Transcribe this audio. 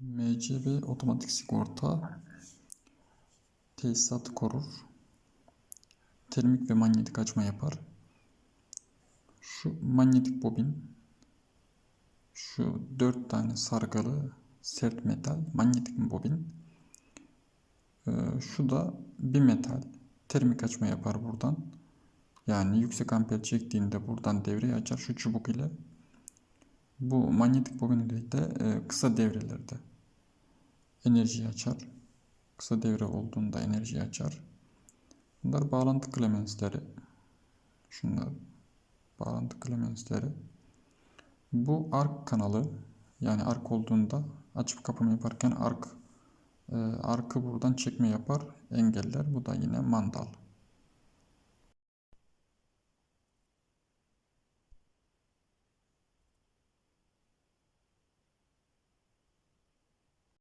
MCB otomatik sigorta tesisatı korur. Termik ve manyetik açma yapar. Şu manyetik bobin şu dört tane sargalı sert metal manyetik bobin. Ee, şu da bir metal termik açma yapar buradan. Yani yüksek amper çektiğinde buradan devreyi açar şu çubuk ile. Bu manyetik bobin de e, kısa devrelerde enerjiyi açar. Kısa devre olduğunda enerjiyi açar. Bunlar bağlantı klemensleri. Şunlar bağlantı klemensleri. Bu ark kanalı yani ark olduğunda açıp kapama yaparken ark e, arkı buradan çekme yapar engeller. Bu da yine mandal.